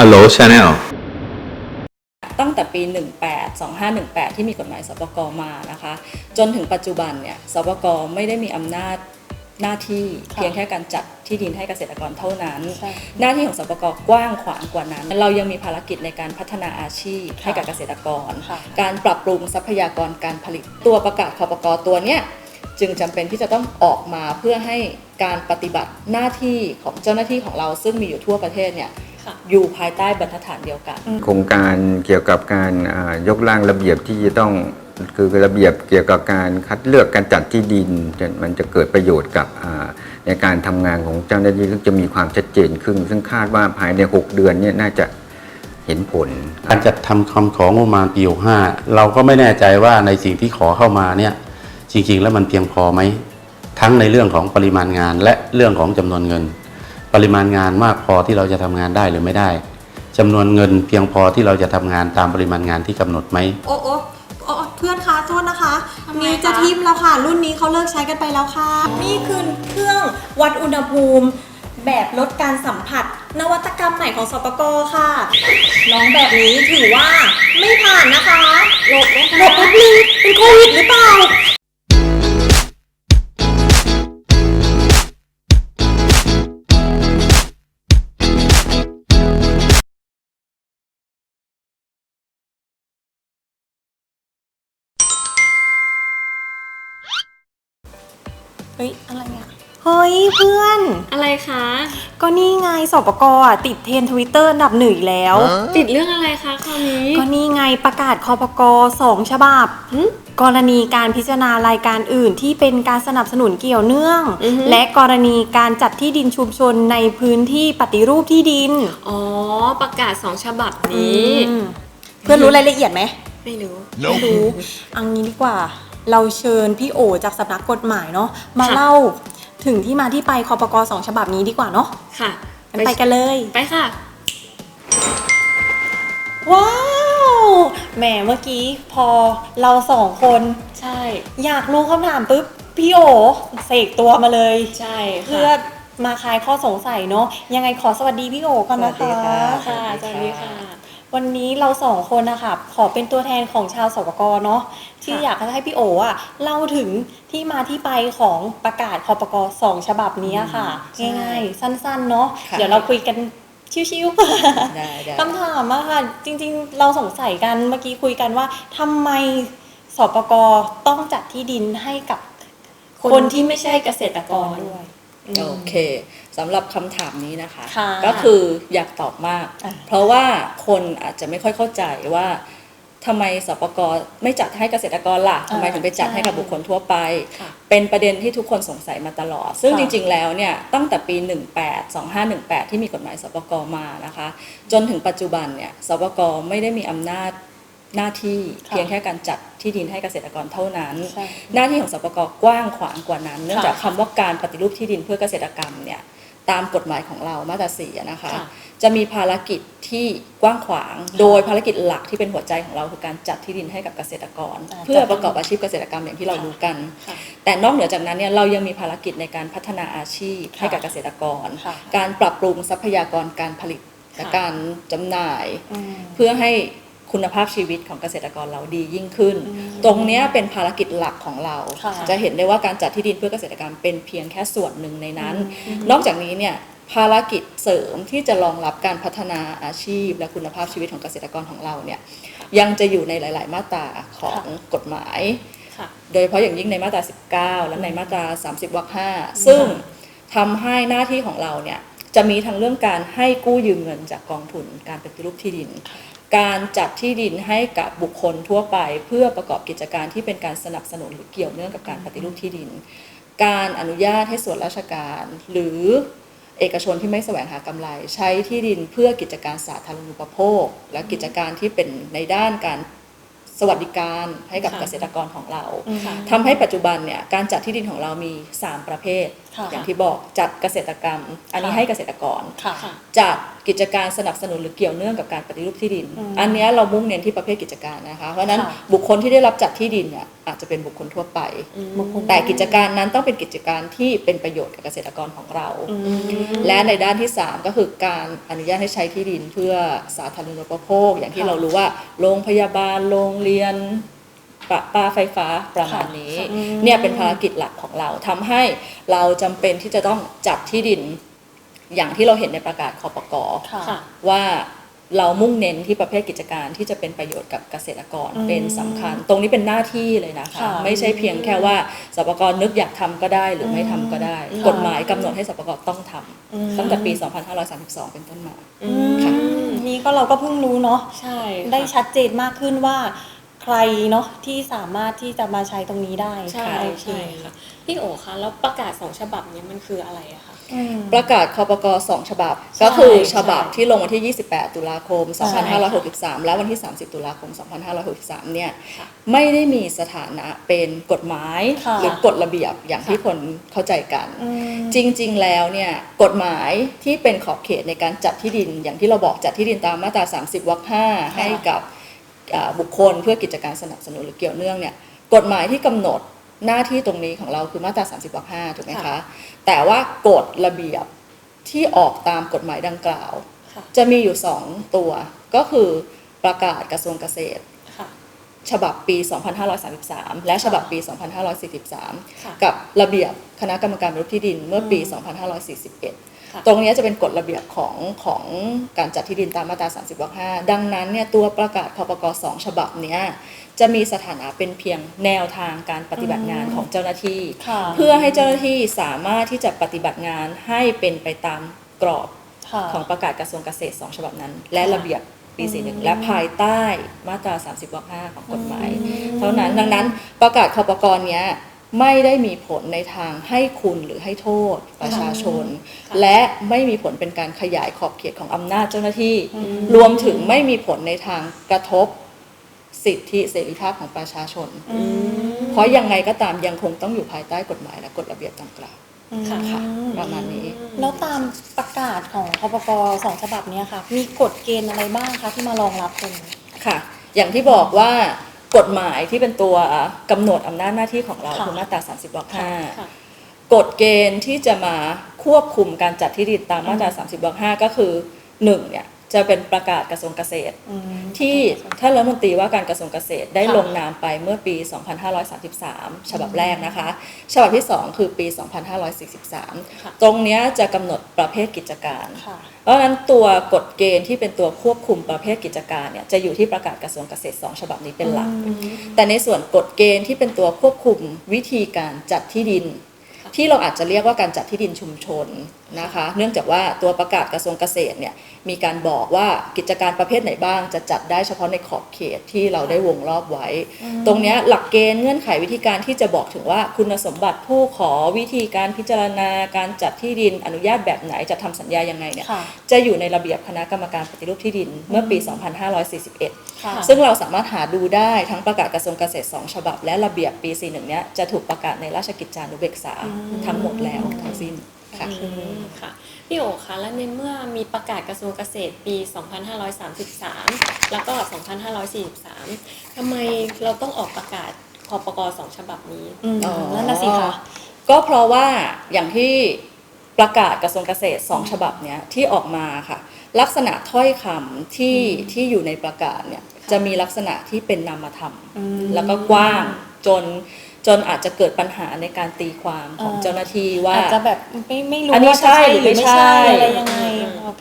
Hello Channel ตั้งแต่ปี 18 2518 ที่มีกฎหมายสปกมานะคะ จนถึงปัจจุบันเนี่ยสปกไม่ได้มีอำนาจหน้าที่ค่ะเพียงแค่การจัดที่ดินให้เกษตรกรเท่านั้นใช่หน้าที่ของสปกกว้างขวางกว่านั้น เรายังมีภารกิจในการพัฒนาอาชีพให้กับเกษตรกรค่ะการปรับปรุงทรัพยากรการผลิตตัวประกาศคปกตัวเนี้ยจึงจำเป็นที่จะต้องออกมาเพื่อให้การปฏิบัติหน้าที่ของเจ้าหน้าที่ของเราซึ่งมีอยู่ทั่วประเทศเนี่ยค่ะ อยู่ภายใต้บรรทัดฐานเดียวกัน โครงการเกี่ยวกับการอ่ายกร่างระเบียบที่จะต้องคือระเบียบเกี่ยวกับการคัดเลือกการจัดที่ดินจะมันจะเกิดประโยชน์กับอ่าในการทำงานของเจ้าหน้าที่ซึ่งจะมีความชัดเจนขึ้น ซึ่งคาดว่าภายใน 6 เดือนเนี่ยน่าจะเห็นผล การจัดทำคำของงบประมาณปี65เราก็ไม่แน่ใจว่าในสิ่งที่ขอเข้ามาเนี่ยจริง ๆ แล้วมันเพียงพอไหมทั้งในเรื่องของปริมาณงานและเรื่องของจำนวนเงิน ปริมาณงานมากพอที่เราจะทำงานได้หรือไม่ได้จำนวนเงินเพียงพอที่เราจะทำงานตามปริมาณงานที่กำหนดไหมโอ้โอ้โอ้เพื่อนคะโทษนะคะทำไมนี่คะจะทิมแล้วค่ะ รุ่นนี้เขาเลิกใช้กันไปแล้วค่ะ นี่คือเครื่องวัดอุณหภูมิ แบบลดการสัมผัส นวัตกรรมใหม่ของสปกค่ะน้องแบบนี้ถือว่าไม่ผ่านนะคะหล เฮ้ยเพื่อน อะไรคะ ก็นี่ไงสปกอะติดเทรนทวิตเตอร์อันดับหนึ่งอีกแล้ว ติดเรื่องอะไรคะคราวนี้ก็นี่ไงประกาศคอปกสองฉบับ หึ กรณีการพิจารณารายการอื่นที่เป็นการสนับสนุนเกี่ยวเนื่อง อือฮึ และกรณีการจัดที่ดินชุมชนในพื้นที่ปฏิรูปที่ดินอ๋อ ประกาศสองฉบับนี้ อืมเพื่อนรู้รายละเอียดไหม ไม่รู้ไม่รู้เอังนี้ดีกว่า เราเชิญพี่โอจากสำนักกฎหมายเนาะมาค่ะ เล่า ถึงที่มาที่ไปคอปกสองฉบับนี้ดีกว่าเนาะค่ะงั้นไปกันเลย ไปค่ะ ว้าวแหมเมื่อกี้พอเราสองคนใช่ อยากรู้คำถามปุ๊บพี่โอเสกตัวมาเลย ใช่เพื่อมาคลายข้อสงสัยเนาะยังไงขอสวัสดีพี่โอก่อนนะสวัสดีคะค่ะค่ะสวัสดีค่ะ วันนี้เราสองคนนะคะขอเป็นตัวแทนของชาวสปกเนาะที่ค่ะอยากให้พี่โออะเล่าถึงที่มาที่ไปของประกาศคอปกสองฉบับนี้ค่ะ ใช่ง่ายๆ สั้นๆ เนาะค่ะ เดี๋ยวเราคุยกันชิวๆ ได้ได้ คำถามอะค่ะ จริงๆ เราสงสัยกันเมื่อกี้คุยกันว่าทำไมสปกต้องจัดที่ดินให้กับคนที่ไม่ใช่เกษตรกรด้วย โอเค สำหรับคำถามนี้นะคะ ค่ะก็คืออยากตอบมาก อะ เพราะว่าคนอาจจะไม่ค่อยเข้าใจว่าทำไมสปกไม่จัดให้เกษตรกรล่ะทำไมถึงไปจัดให้กับบุคคลทั่วไป ค่ะเป็นประเด็นที่ทุกคนสงสัยมาตลอด ซึ่งค่ะจริงๆ แล้วเนี่ยตั้งแต่ปี 18 2518 ที่มีกฎหมายสปกมานะคะ จนถึงปัจจุบันเนี่ยสปกไม่ได้มีอำนาจหน้าที่ค่ะ เพียงแค่การจัดที่ดินให้เกษตรกรเท่านั้น ใช่ หน้าที่ของสปกกว้างขวางกว่านั้น เนื่องจากคำว่าการปฏิรูปที่ดินเพื่อเกษตรกรรมเนี่ย ตามกฎหมายของเรามาตราสี่อะนะคะ ค่ะจะมีภารกิจที่กว้างขวาง โดยภารกิจหลักที่เป็นหัวใจของเราคือการจัดที่ดินให้กับเกษตรกร อ่าเพื่อประกอบอาชีพเกษตรกรรมอย่างที่เรารู้กัน ค่ะแต่นอกเหนือจากนั้นเนี่ยเรายังมีภารกิจในการพัฒนาอาชีพให้กับเกษตรกร ค่ะการปรับปรุงทรัพยากรการผลิตและค่ะ การจำหน่าย อืม เพื่อให้ คุณภาพชีวิตของเกษตรกรเราดียิ่งขึ้นอืมตรงเนี้ยเป็นภารกิจหลักของเราค่ะจะเห็นได้ว่าการจัดที่ดินเพื่อเกษตรกรรมเป็นเพียงแค่ส่วนหนึ่งในนั้นอืมนอกจากนี้เนี่ยภารกิจเสริมที่จะรองรับการพัฒนาอาชีพ และคุณภาพชีวิตของเกษตรกรของเราเนี่ยยังจะอยู่ในหลาย ๆ มาตราของกฎหมายค่ะโดยเฉพาะอย่างยิ่งในมาตรา 19 และในมาตรา 30วรรค5ซึ่งทำให้หน้าที่ของเราเนี่ยจะมีทั้งเรื่องการให้กู้ยืมเงินจากกองทุนการปฏิรูปที่ดิน การจัดที่ดินให้กับบุคคลทั่วไป เพื่อประกอบกิจการที่เป็นการสนับสนุนหรือเกี่ยวเนื่องกับการปฏิรูปที่ดิน การอนุญาตให้ส่วนราชการ หรือเอกชนที่ไม่แสวงหากำไร ใช้ที่ดินเพื่อกิจการสาธารณูปโภค และกิจการที่เป็นในด้านการสวัสดิการให้กับค่ะเกษตรกรของเราอืมทำให้ปัจจุบันเนี่ยการจัดที่ดินของเรามี 3 ประเภทค่ะ อย่างที่บอกจัดเกษตรกรรม อันนี้ค่ะให้เกษตรกรค่ะค่ะจัดกิจการสนับสนุนหรือเกี่ยวเนื่องกับการปฏิรูปที่ดินอืมอันเนี้ยเรามุ่งเน้นที่ประเภทกิจการนะคะเพราะฉะนั้นค่ะบุคคลที่ได้รับจัดที่ดินเนี่ยอาจจะเป็นบุคคลทั่วไปบุคคลแต่กิจการนั้นต้องเป็นกิจการที่เป็นประโยชน์กับเกษตรกรของเราอืมและในด้านที่ 3 ก็คือการอนุญาตให้ใช้ที่ดินเพื่อสาธารณูปโภค อย่างที่ค่ะเรารู้ว่าโรงพยาบาลโรงเรียน ประปาไฟฟ้าประมาณนี้ค่ะอืมเนี่ยเป็นภารกิจหลักของเราทำให้เราจำเป็นที่จะต้องจัดที่ดิน อย่างที่เราเห็นในประกาศคอปกค่ะค่ะว่าเรามุ่งเน้นที่ประเภทกิจการที่จะเป็นประโยชน์กับเกษตรกรอืมเป็นสำคัญ ตรงนี้เป็นหน้าที่เลยนะคะค่ะไม่ใช่เพียงแค่ว่าสปกรนึกอยากทำก็ได้หรือไม่ทำก็ได้อืมกฎหมายกำหนดให้สปกรต้องทำอืมตั้งแต่ปี 2532 เป็นต้นมาอืมค่ะนี่ก็เราก็เพิ่งรู้เนาะใช่ค่ะได้ชัดเจนมากขึ้นว่า ใครเนาะที่สามารถที่จะมาใช้ตรงนี้ได้ใช่โอเคใช่ค่ะพี่โอคะแล้วประกาศสองฉบับเนี้มันคืออะไรอะคะ อืม ประกาศคอปกสองฉบับ ใช่ก็คือใช่ฉบับที่ลงวันที่ 28 ตุลาคม ใช่2563 และวันที่ 30 ตุลาคม 2563 เนี่ยค่ะไม่ได้มีสถานะเป็นกฎหมายค่ะ หรือกฎระเบียบอย่างที่คนเข้าใจกัน อืม จริงๆ แล้วเนี่ยกฎหมายที่เป็นขอบเขตในการจัดที่ดินอย่างที่เราบอกจัดที่ดินตามมาตรา 30 วรรค5ให้กับอ่า บุคคลเพื่อกิจการสนับสนุนหรือเกี่ยวเนื่องเนี่ยกฎหมายที่กำหนดหน้าที่ตรงนี้ของเราคือมาตรา 30วรรค5ถูกไหมคะค่ะแต่ว่ากฎระเบียบที่ออกตามกฎหมายดังกล่าวค่ะจะมีอยู่ 2 ตัวก็คือประกาศกระทรวงเกษตรค่ะฉบับปี 2533 และฉบับปี 2543ค่ะกับระเบียบคณะกรรมการปฏิรูปที่ดินเมื่อปี 2541ค่ะ ตรงเนี้ยจะเป็นกฎระเบียบของของการจัดที่ดินตามมาตรา 30วรรค5ดังนั้นเนี่ยตัวประกาศคปก2ฉบับเนี้ยจะมีสถานะเป็นเพียงแนวทางการปฏิบัติงานของเจ้าหน้าที่ค่ะเพื่อให้เจ้าหน้าที่สามารถที่จะปฏิบัติงานให้เป็นไปตามกรอบค่ะของประกาศกระทรวงเกษตร2ฉบับนั้น และค่ะระเบียบปีอืม41และภายใต้มาตรา 30วรรค5ของกฎหมายอืมเท่านั้นดังนั้นประกาศคอปกรเนี้ย ไม่ได้มีผลในทางให้คุณหรือให้โทษประชาชนค่ะและไม่มีผลเป็นการขยายขอบเขตของอำนาจเจ้าหน้าที่อืมรวมถึงไม่มีผลในทางกระทบสิทธิเสรีภาพของประชาชนอืมเพราะยังไงก็ตามยังคงต้องอยู่ภายใต้กฎหมายและกฎระเบียบดังกล่าวค่ะค่ะอืมประมาณนี้ แล้วตามประกาศของคปกสองฉบับเนี้ยค่ะ มีกฎเกณฑ์อะไรบ้างคะที่มารองรับตรงนี้ค่ะ อย่างที่บอกว่า กฎหมายที่เป็นตัวกำหนดอำนาจหน้าที่ของเราค่ะ คือมาตรา 30วรรคห้า ค่ะ กฎเกณฑ์ที่จะมาควบคุมการจัดที่ดินตามมาตรา 30วรรคห้าก็คือหนึ่งเนี่ย จะเป็นประกาศกระทรวงเกษตรอืมที่ท่านรัฐมนตรีว่าการกระทรวงเกษตรได้ค่ะลงนามไปเมื่อปี 2533 ฉบับแรกนะคะ ฉบับที่ 2 คือปี 2543ค่ะตรงเนี้ยจะกำหนดประเภทกิจการค่ะเพราะฉะนั้นตัวกฎเกณฑ์ที่เป็นตัวควบคุมประเภทกิจการเนี่ยจะอยู่ที่ประกาศกระทรวงเกษตร 2 ฉบับนี้เป็นหลักอืมแต่ในส่วนกฎเกณฑ์ที่เป็นตัวควบคุมวิธีการจัดที่ดินค่ะที่เราอาจจะเรียกว่าการจัดที่ดินชุมชนนะคะ เนื่องจากว่าตัวประกาศกระทรวงเกษตรเนี่ยมีการบอกว่ากิจการประเภทไหนบ้าง จะจัดได้เฉพาะในขอบเขตที่เราได้วงรอบไว้ ตรงเนี้ยหลักเกณฑ์เงื่อนไขวิธีการที่จะบอกถึงว่าคุณสมบัติผู้ขอวิธีการพิจารณาการจัดที่ดินอนุญาตแบบไหนจะทำสัญญายังไงเนี่ยค่ะจะอยู่ในระเบียบคณะกรรมการปฏิรูปที่ดินเมื่อปี 2541ค่ะซึ่งเราสามารถหาดูได้ทั้งประกาศกระทรวงเกษตร 2 ฉบับ และระเบียบปี 41เนี้ยจะถูกประกาศในราชกิจจานุเบกษาอืมทั้งหมดแล้วทั้งสิ้น ค่ะอืมค่ะพี่โอคะแล้วในเมื่อมีประกาศกระทรวงเกษตรปี 2533 แล้วก็ 2543 ทำไมเราต้องออกประกาศคอปกสองฉบับนี้อืมอ๋อนั่นน่ะสิคะก็เพราะว่าอย่างที่ประกาศกระทรวงเกษตร2ฉบับเนี้ยที่ออกมาค่ะ ลักษณะถ้อยคำที่ที่อยู่ในประกาศเนี่ยจะมีลักษณะที่เป็นนามธรรมอืมแล้วก็กว้างจน จนอาจจะเกิดปัญหาในการตีความของอ่าเจ้าหน้าที่ว่าอาจจะแบบไม่ไม่รู้อันนี้ว่าจะใช่หรือไม่ใช่อะไรยังไง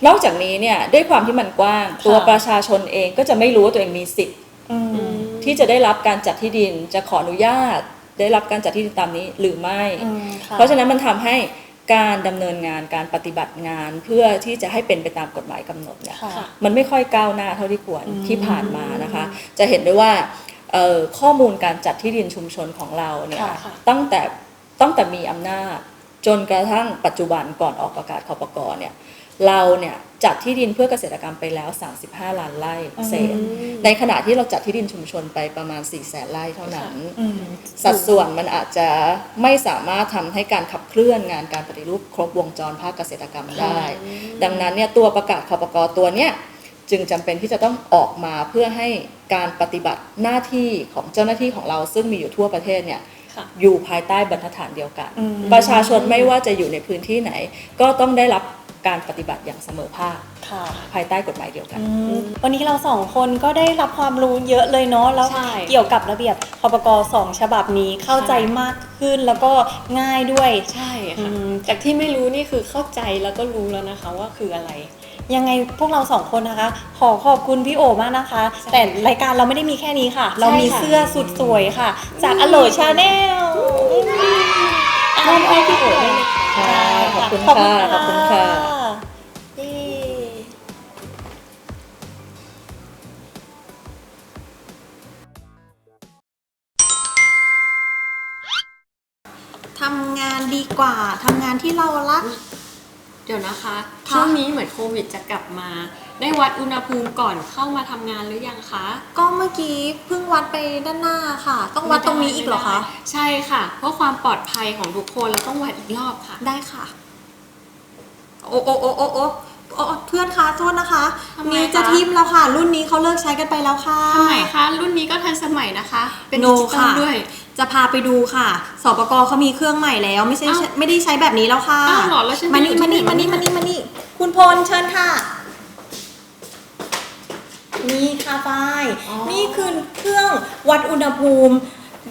นอกจากนี้เนี่ยด้วยความที่มันกว้าง ตัวประชาชนเองก็จะไม่รู้ว่าตัวเองมีสิทธิ์อืมที่จะได้รับการจัดที่ดินจะขออนุญาต ได้รับการจัดที่ดินตามนี้หรือไม่อืมค่เพราะฉะนั้นมันทำให้การดำเนินงานการปฏิบัติงานเพื่อที่จะให้เป็นไปตามกฎหมายกำหนดเนี่ยค่ะมันไม่ค่อยก้าวหน้าเท่าที่ควรอืมที่ผ่านมานะคะ จะเห็นได้ว่าเอ่อ ข้อมูลการจัดที่ดินชุมชนของเราเนี่ยค่ะตั้งแต่ตั้งแต่มีอำนาจ จนกระทั่งปัจจุบันก่อนออกประกาศคอปกเนี่ยเราเนี่ยจัดที่ดินเพื่อเกษตรกรรมไปแล้ว 35 ล้านไร่เศษ ในขณะที่เราจัดที่ดินชุมชนไปประมาณ 4 แสนไร่เท่านั้นอืมสัดส่วนมันอาจจะไม่สามารถทำให้การขับเคลื่อนงานการปฏิรูปครบวงจรภาคเกษตรกรรมได้ ดังนั้นเนี่ยตัวประกาศคอปกตัวเนี้ย จึงจำเป็นที่จะต้องออกมาเพื่อให้การปฏิบัติหน้าที่ของเจ้าหน้าที่ของเราซึ่งมีอยู่ทั่วประเทศเนี่ยค่ะอยู่ภายใต้บรรทัดฐานเดียวกันอืมประชาชนไม่ว่าจะอยู่ในพื้นที่ไหน ก็ต้องได้รับการปฏิบัติอย่างเสมอภาคค่ะภายใต้กฎหมายเดียวกันอืมวันนี้เราสองคนก็ได้รับความรู้เยอะเลยเนาะแล้วใช่เกี่ยวกับระเบียบพปกสองฉบับนี้เข้าใจมากขึ้นแล้วก็ง่ายด้วยใช่อืค่ะมจากที่ไม่รู้นี่คือเข้าใจแล้วก็รู้แล้วนะคะว่าคืออะไร ยังไงพวกเราสองคนนะคะ ขอขอบคุณพี่โอมากนะคะใช่แต่รายการเราไม่ได้มีแค่นี้ค่ะ เรามีค่ะเสื้อสุดสวยค่ะ จากอโลชาแนลมอบให้พี่โอ๋ด้วยนะคะค่ะขอบคุณค่ะขอบคุณค่ะเย้ทำงานดีกว่าทำงานที่เรารัก เดี๋ยวนะคะค่ะช่วงนี้เหมือนโควิดจะกลับมา ได้วัดอุณหภูมิก่อนเข้ามาทำงานหรือยังคะก็เมื่อกี้เพิ่งวัดไปด้านหน้าค่ะ ต้องวัดตรงนี้อีกเหรอคะไม่ได้ใช่ค่ะ เพราะความปลอดภัยของทุกคนเราต้องวัดอีกรอบค่ะ ได้ค่ะ โอ้โอ้โอ้โอ้โอ้โอ้เพื่อนคะโทษนะคะทำไมมีจะคะทิมแล้วค่ะ รุ่นนี้เขาเลิกใช้กันไปแล้วค่ะ ทำไมคะ รุ่นนี้ก็ทันสมัยนะคะ เป็นโนดิจิตอลค่ะ ด้วย จะพาไปดูค่ะ สปกเขามีเครื่องใหม่แล้ว ไม่ใช่อ้าวไม่ได้ใช้แบบนี้แล้วค่ะอ้าวเหรอแล้วฉันมานี่ไปมาอยู่นี่ที่มาไหนนี่มานี่มานี่คุณพลเชิญค่ะ นี่ค่ะฝ้าย อ๋อ นี่คือเครื่องวัดอุณหภูมิ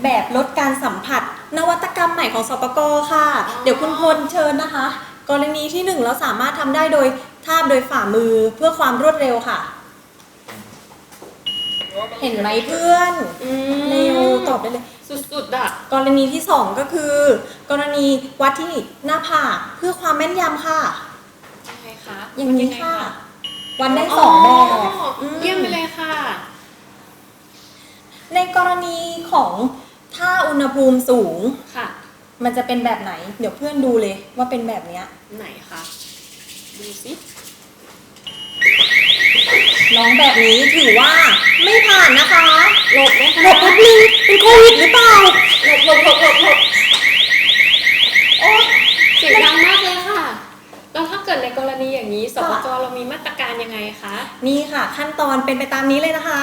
แบบลดการสัมผัส นวัตกรรมใหม่ของสปกค่ะ เดี๋ยวคุณพลเชิญนะคะ กรณีที่หนึ่งเราสามารถทำได้โดยทาบโดยฝ่ามือเพื่อความรวดเร็วค่ะ เห็นไหมเพื่อนอืมเร็วตอบได้เลย สุดๆอะกรณีที่สองก็คือ กรณีวัดที่หน้าผากเพื่อความแม่นยำค่ะ ยังไงคะอย่างนี้ไงค่ะ วันได้สองแบบอ๋อมเยี่ยมไปเลยค่ะ ในกรณีของถ้าอุณหภูมิสูง ค่ะ มันจะเป็นแบบไหน เดี๋ยวเพื่อนดูเลยว่าเป็นแบบเนี้ย ไหนคะ ดูสิ น้องแบบนี้ถือว่าไม่ผ่านนะคะ หลบไหมคะหลบแป๊บนึงเป็นโควิดหรือเปล่า หลบหลบหลบหลบหลบโอ้เสียงดังมากเลยค่ะ แล้วถ้าเกิดในกรณีอย่างนี้สปกเรามีมาตรการยังไงคะ นี่ค่ะ ขั้นตอนเป็นไปตามนี้เลยนะคะ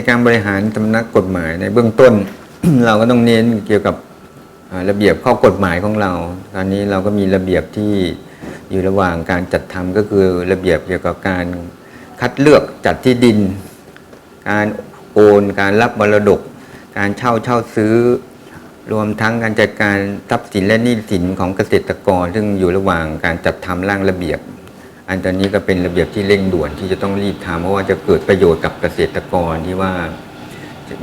ในการบริหารสำนักกฎหมายในเบื้องต้น เราก็ต้องเน้นเกี่ยวกับระเบียบข้อกฎหมายของเรา ตอนนี้เราก็มีระเบียบที่อยู่ระหว่างการจัดทำก็คือระเบียบเกี่ยวกับการคัดเลือกจัดที่ดิน การโอนการรับมรดก การเช่าเช่าซื้อ รวมทั้งการจัดการทรัพย์สินและหนี้สินของเกษตรกร ซึ่งอยู่ระหว่างการจัดทำร่างระเบียบ อันตอนนี้ก็เป็นระเบียบที่เร่งด่วนที่จะต้องรีบทำเพราะว่าจะเกิดประโยชน์กับเกษตรกรที่ว่า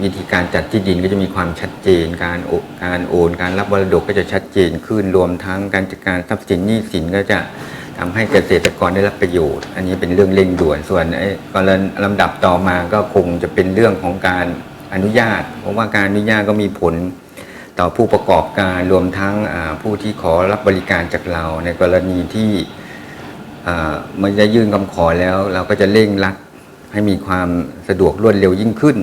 วิธีการจัดที่ดินก็จะมีความชัดเจน การโอการโอน การรับมรดกก็จะชัดเจนขึ้นรวมทั้งการจัดการทรัพย์สินหนี้สินก็จะทำให้เกษตรกรได้รับประโยชน์ อันนี้เป็นเรื่องเร่งด่วนส่วนไอ้กรณีลำดับต่อมาก็คงจะเป็นเรื่องของการอนุญาต เพราะว่าการอนุญาตก็มีผลต่อผู้ประกอบการรวมทั้งผู้ที่ขอรับบริการจากเราในกรณีที่ มันจะยื่นคำขอแล้ว เราก็จะเร่งรัดให้มีความสะดวกรวดเร็วยิ่งขึ้น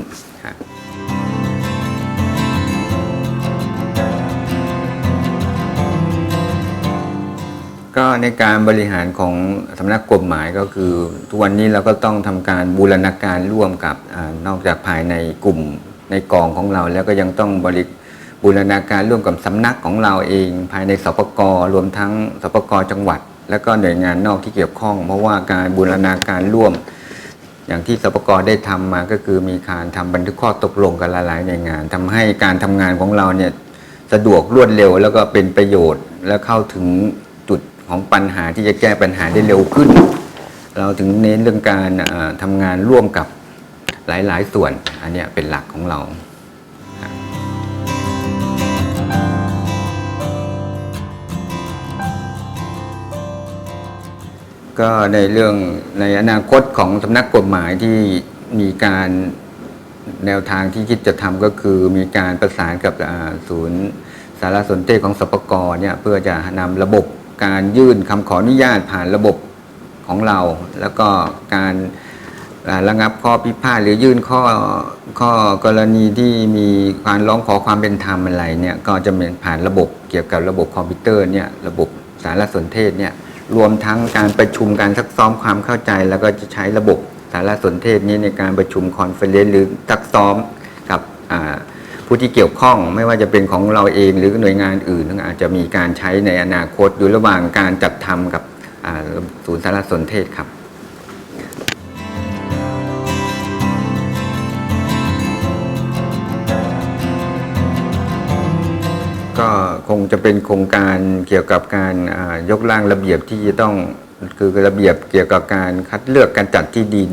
ก็ในการบริหารของสำนักกฎหมายก็คือ ทุกวันนี้เราก็ต้องทำการบูรณาการร่วมกับอนอกจากภายในกลุ่มในกองของเรา แล้วก็ยังต้องบริบูรณาการร่วมกับสำนักของเราเอง ภายในสปกรรวมทั้งสปกรจังหวัด แล้วก็หน่วยงานนอกที่เกี่ยวข้อง เพราะว่าการบูรณาการร่วม อย่างที่สปกรได้ทำมาก็คือมีการทำบันทึกข้อตกลงกันหลายๆหน่วยงานทำให้การทำงานของเราเนี่ยสะดวกรวดเร็ว แล้วก็เป็นประโยชน์ และเข้าถึงจุดของปัญหาที่จะแก้ปัญหาได้เร็วขึ้น เราถึงเน้นเรื่องการเอ่อทำงานร่วมกับหลาย ๆ ส่วนอันนี้เป็นหลักของเรา ก็ในเรื่องในอนาคตของสำนักกฎหมายที่มีการแนวทางที่คิดจะทำก็คือมีการประสานกับศูนย์สารสนเทศของสปกรเนี่ยเพื่อจะนำระบบการยื่นคำขออนุญาตผ่านระบบของเรา แล้วก็การระงับข้อพิพาทหรือยื่นข้อข้อกรณีที่มีการร้องขอความเป็นธรรมอะไรเนี่ยก็จะเป็นผ่านระบบเกี่ยวกับระบบคอมพิวเตอร์เนี่ยระบบสารสนเทศเนี่ย รวมทั้งการประชุมการซักซ้อมความเข้าใจ แล้วก็จะใช้ระบบสารสนเทศนี้ในการประชุมคอนเฟอเรนซ์หรือซักซ้อมกับผู้ที่เกี่ยวข้องไม่ว่าจะเป็นของเราเองหรือหน่วยงานอื่นอาจจะมีการใช้ในอนาคตอยู่ระหว่างการจัดทำกับศูนย์สารสนเทศครับ งจะเป็นโครงการเกี่ยวกับการยกร่างระเบียบที่จะต้องคือระเบียบเกี่ยวกับการคัดเลือกการจัดที่ดิน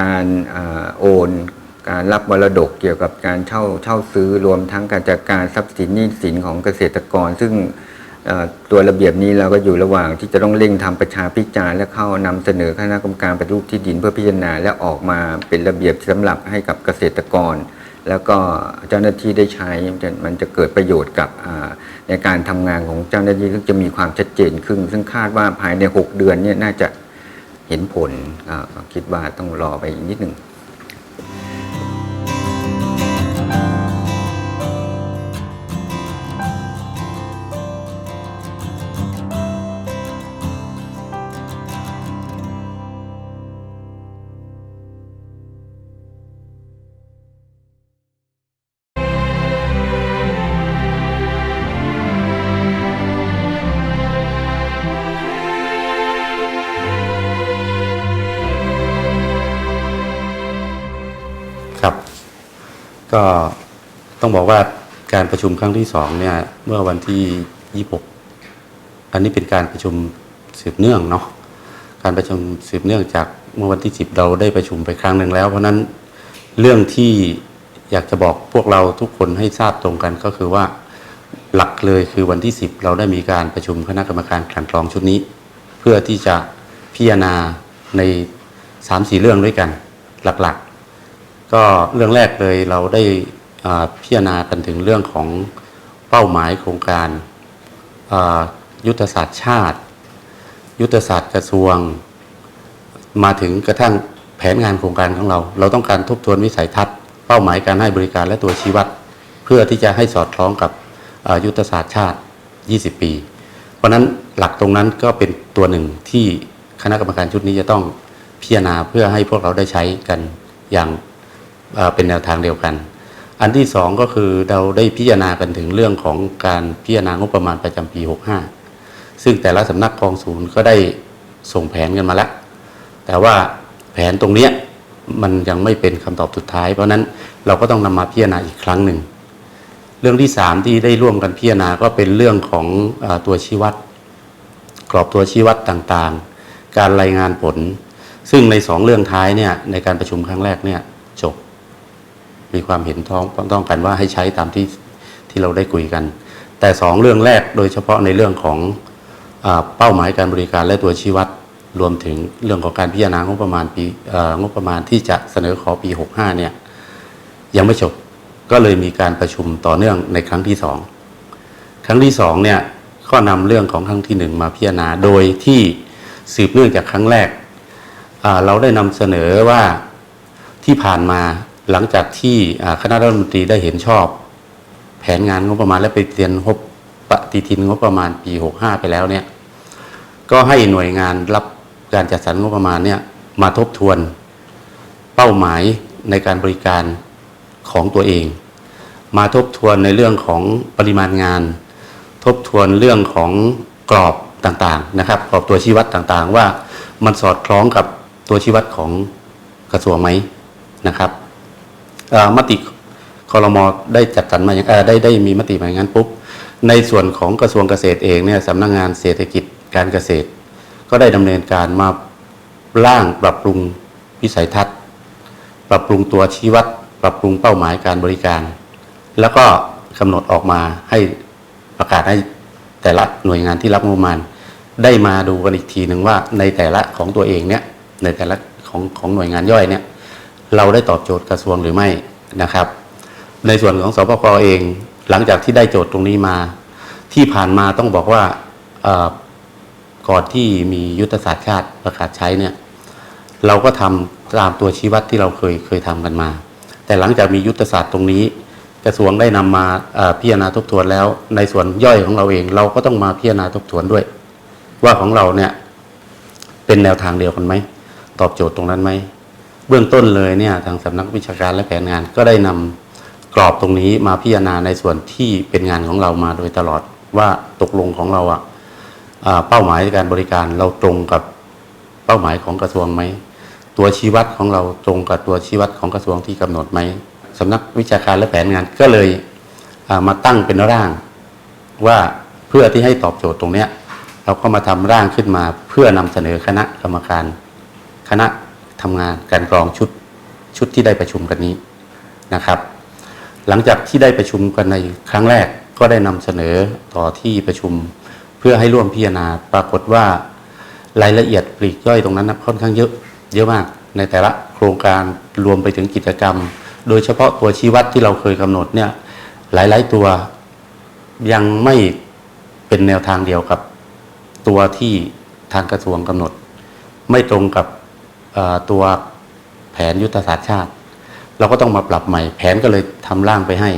การอโอน การรับมรดกเกี่ยวกับการเช่าเช่าซื้อรวมทั้งการจัดการทรัพย์สินหนี้สินของเกษตรกร ซึ่งตัวระเบียบนี้เราก็อยู่ระหว่างที่จะต้องเร่งทำประชาพิจารณ์และเข้านำเสนอคณะกรรมการปฏิรูปที่ดินเพื่อพิจารณาและออกมาเป็นระเบียบสำหรับให้กับเกษตรกร แล้วก็เจ้าหน้าที่ได้ใช้มันจะมันจะเกิดประโยชน์กับในการทำงานของเจ้าหน้าที่ก็จะมีความชัดเจนขึ้น ซึ่งคาดว่าภายใน 6 เดือนเนี่ยน่าจะเห็นผลคิดว่าต้องรอไปอีกนิดหนึ่ง ก็ต้องบอกว่าการประชุมครั้งที่สองเนี่ยเมื่อวันที่ 26 อันนี้เป็นการประชุมสืบเนื่องเนาะการประชุมสืบเนื่องจากเมื่อวันที่ 10 เราได้ประชุมไปครั้งหนึ่งแล้ว เพราะนั้นเรื่องที่อยากจะบอกพวกเราทุกคนให้ทราบตรงกันก็คือว่าหลักเลยคือวันที่ 10 เราได้มีการประชุมคณะกรรมการกลั่นกรองชุดนี้ เพื่อที่จะพิจารณาใน 3-4 เรื่องด้วยกันหลักๆ ก็เรื่องแรกเลยเราได้พิจารณากันถึงเรื่องของเป้าหมายโครงการยุทธศาสตร์ชาติ ยุทธศาสตร์กระทรวง มาถึงกระทั่งแผนงานโครงการของเรา เราต้องการทบทวนวิสัยทัศน์เป้าหมายการให้บริการและตัวชี้วัด เพื่อที่จะให้สอดคล้องกับยุทธศาสตร์ชาติ 20 ปี เพราะนั้นหลักตรงนั้นก็เป็นตัวหนึ่งที่คณะกรรมการชุดนี้จะต้องพิจารณาเพื่อให้พวกเราได้ใช้กันอย่าง เป็นแนวทางเดียวกัน อันที่สองก็คือเราได้พิจารณากันถึงเรื่องของการพิจารณางบประมาณประจำปี 65 ซึ่งแต่ละสำนักกองศูนย์ก็ได้ส่งแผนกันมาแล้ว แต่ว่าแผนตรงเนี้ยมันยังไม่เป็นคำตอบสุดท้าย เพราะนั้นเราก็ต้องนำมาพิจารณาอีกครั้งหนึ่ง เรื่องที่สามที่ได้ร่วมกันพิจารณาก็เป็นเรื่องของอตัวชี้วัด กรอบตัวชี้วัดต่างๆ การรายงานผล ซึ่งในสองเรื่องท้ายเนี่ยในการประชุมครั้งแรกเนี่ย มีความเห็นท้องต้องกันว่าให้ใช้ตามที่ที่เราได้คุยกัน แต่สองเรื่องแรกโดยเฉพาะในเรื่องของอเป้าหมายการบริการและตัวชี้วัดรวมถึงเรื่องของการพิจารณางบประมาณปีงบประมาณที่จะเสนอขอปี 65 เนี่ยยังไม่จบก็เลยมีการประชุมต่อเนื่องในครั้งที่สองครั้งที่สองเนี่ยก็นำเรื่องของครั้งที่หนึ่งมาพิจารณาโดยที่สืบเนื่องจากครั้งแรกเราได้นำเสนอว่าที่ผ่านมา หลังจากที่คณะรัฐมนตรีได้เห็นชอบ แผนงานงบประมาณและไปเตียนงบปฏิทินงบประมาณปี 65 ไปแล้วเนี่ยก็ให้หน่วยงานรับการจัดสรรงบประมาณเนี่ยมาทบทวนเป้าหมายในการบริการของตัวเอง มาทบทวนในเรื่องของปริมาณงาน ทบทวนเรื่องของกรอบต่างๆนะครับกรอบตัวชี้วัดต่างๆ ว่ามันสอดคล้องกับตัวชี้วัดของกระทรวงไหมนะครับ มติคอรมอได้จัดสรรมาอย่างได้ได้มีมติมาอย่างนั้นปุ๊บในส่วนของกระทรวงเกษตรเองเนี่ยสำนักงานเศรษฐกิจการเกษตร ก็ได้ดำเนินการมาร่างปรับปรุงวิสัยทัศน์ ปรับปรุงตัวชี้วัด ปรับปรุงเป้าหมายการบริการ แล้วก็กำหนดออกมาให้ประกาศให้แต่ละหน่วยงานที่รับงบประมาณ ได้มาดูกันอีกทีหนึ่งว่าในแต่ละของตัวเองเนี่ยในแต่ละของของหน่วยงานย่อยเนี่ย เราได้ตอบโจทย์กระทรวงหรือไม่นะครับ ในส่วนของสปกเองหลังจากที่ได้โจทย์ตรงนี้มา ที่ผ่านมาต้องบอกว่าก่อนที่มียุทธศาสตร์ชาติประกาศใช้เนี่ยเราก็ทำตามตัวชี้วัดที่เราเคยเคยทำกันมา แต่หลังจากมียุทธศาสตร์ตรงนี้ กระทรวงได้นำมาพิจารณาทบทวนแล้ว ในส่วนย่อยของเราเอง เราก็ต้องมาพิจารณาทบทวนด้วย ว่าของเราเนี่ยเป็นแนวทางเดียวกันไหม ตอบโจทย์ตรงนั้นไหม เบื้องต้นเลยเนี่ยทางสำนักวิชาการและแผนงานก็ได้นำกรอบตรงนี้มาพิจารณาในส่วนที่เป็นงานของเรามาโดยตลอดว่าตกลงของเราอะอ่าเป้าหมายในการบริการเราตรงกับเป้าหมายของกระทรวงไหมตัวชี้วัดของเราตรงกับตัวชี้วัดของกระทรวงที่กำหนดไหมสำนักวิชาการและแผนงานก็เลยมาตั้งเป็นร่าง ว่าเพื่อที่ให้ตอบโจทย์ตรงเนี้ยเราก็มาทำร่างขึ้นมาเพื่อนำเสนอคณะกรรมการ คณะ ทำงานการกรองชุดชุดที่ได้ประชุมกันนี้นะครับ หลังจากที่ได้ประชุมกันในครั้งแรกก็ได้นำเสนอต่อที่ประชุมเพื่อให้ร่วมพิจารณาปรากฏว่ารายละเอียดปลีกย่อยตรงนั้นนะค่อนข้างเยอะเยอะมากในแต่ละโครงการรวมไปถึงกิจกรรม โดยเฉพาะตัวชี้วัดที่เราเคยกำหนดเนี่ยหลาย ๆ ตัวยังไม่เป็นแนวทางเดียวกับตัวที่ทางกระทรวงกำหนด ไม่ตรงกับ ตัวแผนยุทธศาสตร์ชาติ เราก็ต้องมาปรับใหม่ แผนก็เลยทำร่างไปให้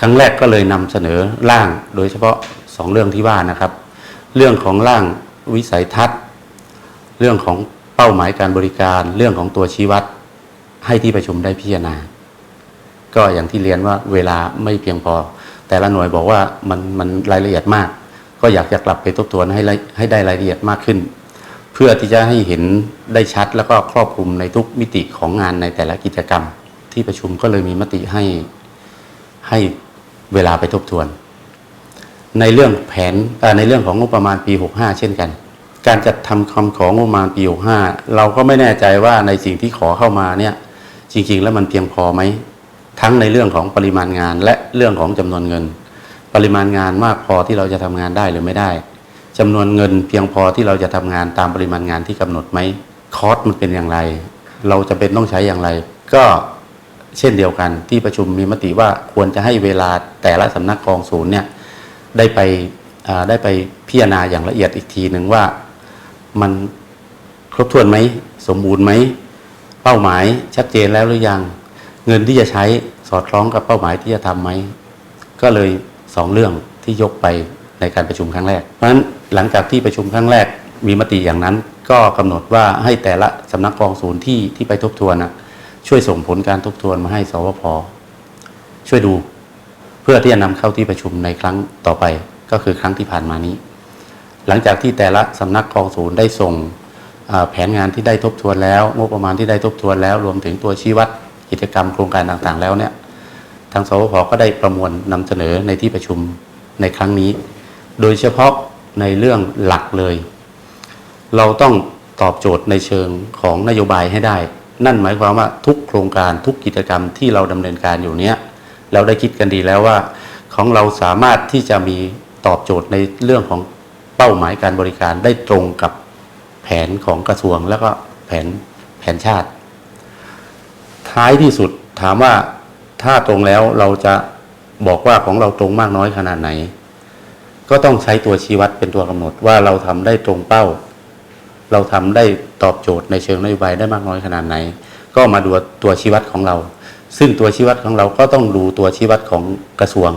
ครั้งแรกก็เลยนำเสนอร่างโดยเฉพาะสองเรื่องที่ว่านะครับ เรื่องของร่างวิสัยทัศน์ เรื่องของเป้าหมายการบริการ เรื่องของตัวชี้วัดให้ที่ประชุมได้พิจารณา ก็อย่างที่เรียนว่าเวลาไม่เพียงพอ แต่ละหน่วยบอกว่ามันมันรายละเอียดมาก ก็อยากจะกลับไปทบทวนให้ให้ได้รายละเอียดมากขึ้น เพื่อที่จะให้เห็นได้ชัดแล้วก็ครอบคลุมในทุกมิติของงานในแต่ละกิจกรรม ที่ประชุมก็เลยมีมติให้ให้เวลาไปทบทวน ในเรื่องแผนในเรื่องของงบประมาณปี 65 เช่นกัน การจัดทำคำของงบประมาณปี 65 เราก็ไม่แน่ใจว่าในสิ่งที่ขอเข้ามาเนี่ยจริง ๆ แล้วมันเพียงพอไหมทั้งในเรื่องของปริมาณงานและเรื่องของจำนวนเงิน ปริมาณงานมากพอที่เราจะทำงานได้หรือไม่ได้ จำนวนเงินเพียงพอที่เราจะทำงานตามปริมาณงานที่กำหนดไหมคอสมันเป็นอย่างไร เราจะเป็นต้องใช้อย่างไร ก็เช่นเดียวกันที่ประชุมมีมติว่าควรจะให้เวลาแต่ละสำนักกองศูนย์เนี่ยได้ไปได้ไปพิจารณาอย่างละเอียดอีกทีหนึ่งว่ามันครบถ้วนไหมสมบูรณ์ไหมเป้าหมายชัดเจนแล้วหรือยัง เงินที่จะใช้สอดคล้องกับเป้าหมายที่จะทำไหมก็เลยสองเรื่องที่ยกไป ในการประชุมครั้งแรก เพราะฉะนั้นหลังจากที่ประชุมครั้งแรกมีมติอย่างนั้น ก็กำหนดว่าให้แต่ละสำนักกองศูนย์ที่ที่ไปทบทวนนะช่วยส่งผลการทบทวนมาให้สวพช่วยดู เพื่อที่จะนำเข้าที่ประชุมในครั้งต่อไป ก็คือครั้งที่ผ่านมานี้ หลังจากที่แต่ละสำนักกองศูนย์ได้ส่งแผนงานที่ได้ทบทวนแล้วงบประมาณที่ได้ทบทวนแล้วรวมถึงตัวชี้วัดกิจกรรมโครงการต่างๆ แล้วเนี่ยทางสวพก็ได้ประมวลนำเสนอในที่ประชุมในครั้งนี้ โดยเฉพาะในเรื่องหลักเลย เราต้องตอบโจทย์ในเชิงของนโยบายให้ได้ นั่นหมายความว่าทุกโครงการทุกกิจกรรมที่เราดำเนินการอยู่เนี้ยเราได้คิดกันดีแล้วว่า ของเราสามารถที่จะมีตอบโจทย์ในเรื่องของเป้าหมายการบริการได้ตรงกับแผนของกระทรวงแล้วก็แผนแผนชาติ ท้ายที่สุดถามว่าถ้าตรงแล้วเราจะบอกว่าของเราตรงมากน้อยขนาดไหน ก็ต้องใช้ตัวชี้วัดเป็นตัวกำหนดว่าเราทำได้ตรงเป้า เราทำได้ตอบโจทย์ในเชิงนโยบายได้มากน้อยขนาดไหน ก็มาดูตัวชี้วัดของเรา ซึ่งตัวชี้วัดของเราก็ต้องดูตัวชี้วัดของกระทรวง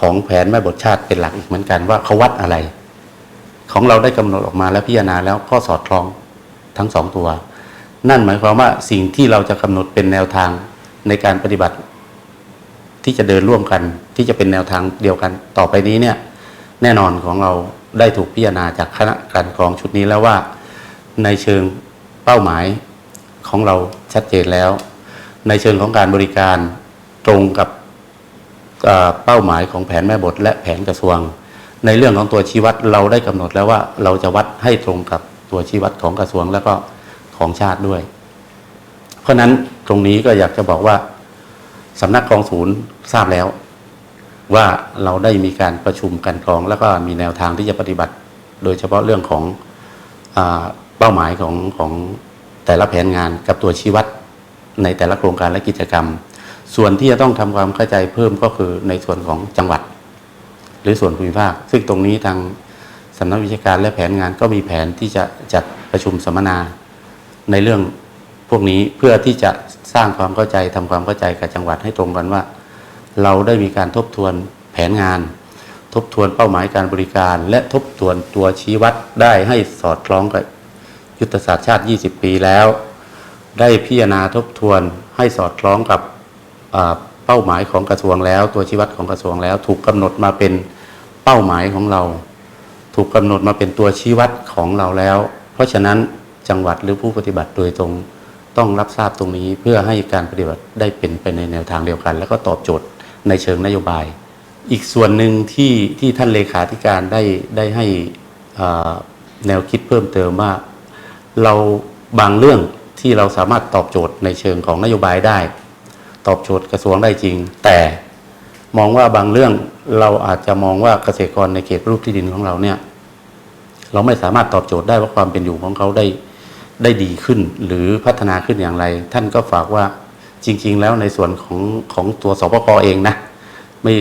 ของแผนแม่บทชาติเป็นหลักอีกเหมือนกันว่าเขาวัดอะไร ของเราได้กำหนดออกมาแล้วพิจารณาแล้วก็สอดคล้องทั้งสองตัว นั่นหมายความว่าสิ่งที่เราจะกำหนดเป็นแนวทางในการปฏิบัติ ที่จะเดินร่วมกันที่จะเป็นแนวทางเดียวกันต่อไปนี้เนี่ย แน่นอนของเราได้ถูกพิจารณาจากคณะการกรองชุดนี้แล้วว่าในเชิงเป้าหมายของเราชัดเจนแล้ว ในเชิงของการบริการตรงกับเป้าหมายของแผนแม่บทและแผนกระทรวง ในเรื่องของตัวชี้วัดเราได้กำหนดแล้วว่าเราจะวัดให้ตรงกับตัวชี้วัดของกระทรวงแล้วก็ของชาติด้วย เพราะฉะนั้นตรงนี้ก็อยากจะบอกว่าสำนักกองศูนย์ทราบแล้ว ว่าเราได้มีการประชุมกันกรอง แล้วก็มีแนวทางที่จะปฏิบัติ โดยเฉพาะเรื่องของอเป้าหมายของของแต่ละแผนงานกับตัวชี้วัดในแต่ละโครงการและกิจกรรม ส่วนที่จะต้องทำความเข้าใจเพิ่มก็คือในส่วนของจังหวัด หรือส่วนภูมิภาค ซึ่งตรงนี้ทางสำนักวิชาการและแผนงานก็มีแผนที่จะจัดประชุมสัมมนา ในเรื่องพวกนี้เพื่อที่จะสร้างความเข้าใจทำความเข้าใจกับจังหวัดให้ตรงกันว่า เราได้มีการทบทวนแผนงาน ทบทวนเป้าหมายการบริการ และทบทวนตัวชี้วัดได้ให้สอดคล้องกับยุทธศาสตร์ชาติ 20 ปีแล้ว ได้พิจารณาทบทวนให้สอดคล้องกับเป้าหมายของกระทรวงแล้ว ตัวชี้วัดของกระทรวงแล้ว ถูกกำหนดมาเป็นเป้าหมายของเรา ถูกกำหนดมาเป็นตัวชี้วัดของเราแล้ว เพราะฉะนั้นจังหวัดหรือผู้ปฏิบัติโดยตรงต้องรับทราบตรงนี้เพื่อให้การปฏิบัติได้เป็นไปในแนวทางเดียวกัน แล้วก็ตอบโจทย์ ในเชิงนโยบาย อีกส่วนหนึ่งที่ที่ท่านเลขาธิการได้ได้ให้แนวคิดเพิ่มเติมว่าเราบางเรื่องที่เราสามารถตอบโจทย์ในเชิงของนโยบายได้ ตอบโจทย์กระทรวงได้จริง แต่มองว่าบางเรื่องเราอาจจะมองว่าเกษตรกรในเขตรูปที่ดินของเราเนี่ย เราไม่สามารถตอบโจทย์ได้ว่าความเป็นอยู่ของเขาได้ได้ดีขึ้น หรือพัฒนาขึ้นอย่างไร ท่านก็ฝากว่า จริง ๆ แล้วในส่วนของของตัวสปกเองนะไม่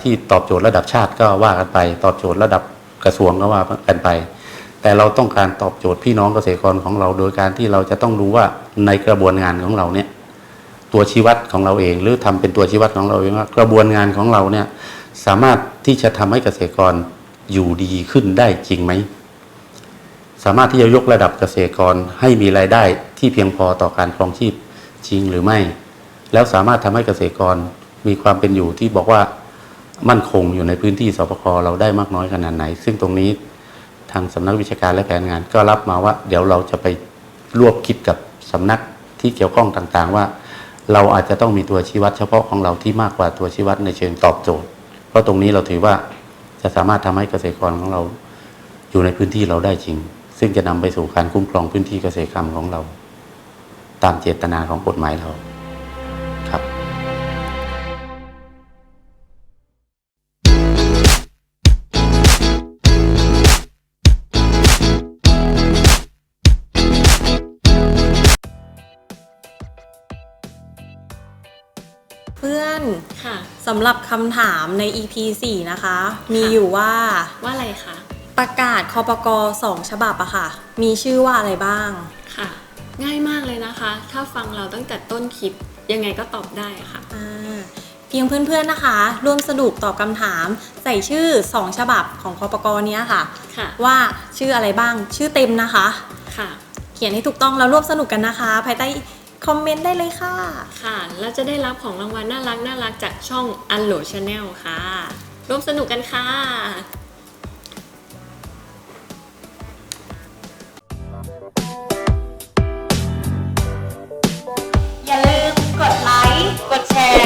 ที่ตอบโจทย์ระดับชาติก็ว่ากันไป ตอบโจทย์ระดับกระทรวงก็ว่ากันไป แต่เราต้องการตอบโจทย์พี่น้องเกษตรกรของเรา โดยการที่เราจะต้องรู้ว่าในกระบวนงานของเราเนี่ยตัวชี้วัดของเราเอง หรือทำเป็นตัวชี้วัดของเราเองว่ากระบวนงานของเราเนี่ยสามารถที่จะทำให้เกษตรกรอยู่ดีขึ้นได้จริงไหมสามารถที่จะยกระดับเกษตรกรให้มีรายได้ที่เพียงพอต่อการครองชีพ จริงหรือไม่ แล้วสามารถทำให้เกษตรกรมีความเป็นอยู่ที่บอกว่ามั่นคงอยู่ในพื้นที่สปคเราได้มากน้อยขนาดไหน ซึ่งตรงนี้ทางสำนักวิชาการและแผนงาน ก็รับมาว่า เดี๋ยวเราจะไปรวบคิดกับสำนักที่เกี่ยวข้องต่างๆ ว่า เราอาจจะต้องมีตัวชี้วัดเฉพาะของเราที่มากกว่าตัวชี้วัดในเชิงตอบโจทย์ เพราะตรงนี้เราถือว่าจะสามารถทำให้เกษตรกรของเราอยู่ในพื้นที่เราได้จริง ซึ่งจะนำไปสู่การคุ้มครองพื้นที่เกษตรกรรมของเรา ตามเจตนาของกฎหมายเราครับ เพื่อนค่ะ สำหรับคำถามใน EP 4 นะคะ มีค่ะอยู่ว่าว่าอะไรคะ ประกาศคอปกสองฉบับอะค่ะ มีชื่อว่าอะไรบ้าง ค่ะ ง่ายมากเลยนะคะ ถ้าฟังเราตั้งแต่ต้นคลิปยังไงก็ตอบได้ค่ะอ่าเพียงเพื่อนๆนะคะ ร่วมสรุปตอบคำถาม ใส่ชื่อ 2 ฉบับของคอปกเนี้ยค่ะ ค่ะ ว่าชื่ออะไรบ้างชื่อเต็มนะคะ ค่ะ เขียนให้ถูกต้องแล้วร่วมสนุกกันนะคะ ภายใต้คอมเมนต์ได้เลยค่ะ ค่ะ แล้วจะได้รับของรางวัลน่ารักน่ารักจากช่อง Unload Channel ค่ะ ร่วมสนุกกันค่ะ กดแชร์